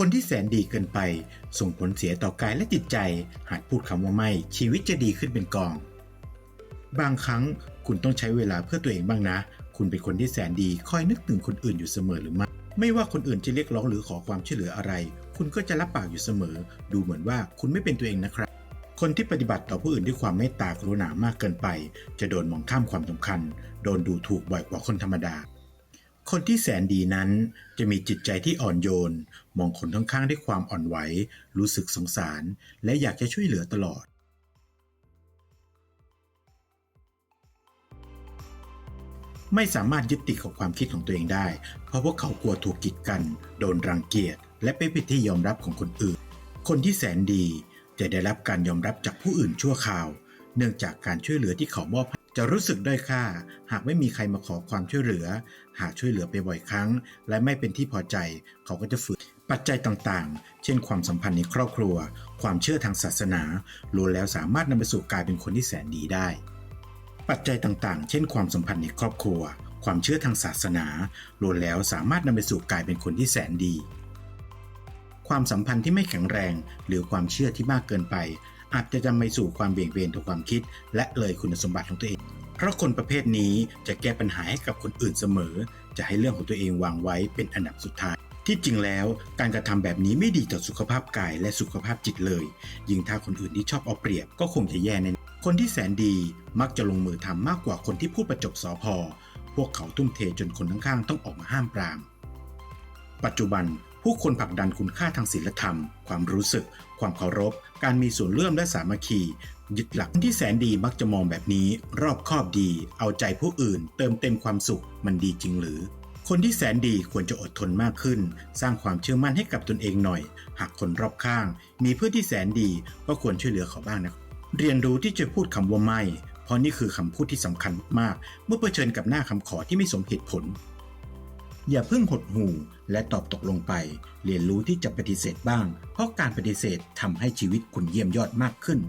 คนที่แสนดีเกินไป ส่งผลเสียต่อกายและจิตใจ หากพูดคำว่าไม่ ชีวิตจะดีขึ้นเป็นกอง บางครั้งคุณต้องใช้เวลาเพื่อตัวเองบ้างนะ คุณเป็นคนที่แสนดีคอยนึกถึงคนอื่นอยู่เสมอหรือไม่ ไม่ว่าคนอื่นจะเรียกร้องหรือขอความช่วยเหลืออะไร คุณก็จะรับปากอยู่เสมอ ดูเหมือนว่าคุณไม่เป็นตัวเองนะครับ คนที่ปฏิบัติต่อผู้อื่นด้วยความเมตตากรุณามากเกินไป จะโดนมองข้ามความสำคัญ โดนดูถูกบ่อยกว่าคนธรรมดา คนที่แสนดีนั้นจะมีจิตใจที่อ่อนโยน มองคนข้างๆด้วยความอ่อนไหว รู้สึกสงสาร และอยากจะช่วยเหลือตลอด ไม่สามารถยึดติดกับความคิดของตัวเองได้ เพราะพวกเขากลัวถูกกีดกัน โดนรังเกียจ และเป็นผิดที่ยอมรับของคนอื่น คนที่แสนดีจะได้รับการยอมรับจากผู้อื่นชั่วคราว เนื่องจากการช่วยเหลือที่เขามอบ จะรู้สึกด้อยค่า หากไม่มีใครมาขอความช่วยเหลือ หากช่วยเหลือไปบ่อยครั้ง และไม่เป็นที่พอใจ เขาก็จะฝืนปัจจัยต่างๆ เช่นความสัมพันธ์ในครอบครัว ความเชื่อทางศาสนาล้วนแล้วสามารถนำไปสู่กลายเป็นคนที่แสนดีได้ ปัจจัยต่างๆ เช่น ความสัมพันธ์ในครอบครัว ความเชื่อทางศาสนาล้วนแล้วสามารถนำไปสู่กลายเป็นคนที่แสนดี ความสัมพันธ์ที่ไม่แข็งแรง หรือความเชื่อที่มากเกินไป อาจจะนำไปสู่ความเบี่ยงเบนทางความคิด และเลยคุณสมบัติของตัวเอง เพราะคนประเภทนี้จะแก้ปัญหาให้กับคนอื่นเสมอ จะให้เรื่องของตัวเองวางไว้เป็นอันดับสุดท้าย ที่จริงแล้วการกระทำแบบนี้ไม่ดีต่อสุขภาพกายและสุขภาพจิตเลย ยิ่งถ้าคนอื่นที่ชอบเอาเปรียบก็คงจะแย่แน่คนที่แสนดีมักจะลงมือทำมากกว่าคนที่พูดประจบสอพอพวกเขาทุ่มเทจนคนข้างๆต้องออกมาห้ามปราม ปัจจุบัน ผู้คนผลักดันคุณค่าทางศีลธรรม ความรู้สึก ความเคารพ การมีส่วนร่วมและสามัคคี ยึดหลักที่แสนดีมักจะมองแบบนี้ รอบคอบดี เอาใจผู้อื่น เติมเต็มความสุขมันดีจริงหรือ คนที่แสนดีควรจะอดทนมากขึ้น สร้างความเชื่อมั่นให้กับตนเองหน่อย หากคนรอบข้าง มีเพื่อนที่แสนดีก็ควรช่วยเหลือเขาบ้างนะเรียนรู้ที่จะพูดคำว่าไม่เพราะนี่คือคำพูดที่สำคัญมาก เมื่อเผชิญกับหน้าคำขอที่ไม่สมเหตุผล อย่าเพิ่งหดหู่และตอบตกลงไป เรียนรู้ที่จะปฏิเสธบ้าง เพราะการปฏิเสธทำให้ชีวิตคุณเยี่ยมยอดมากขึ้น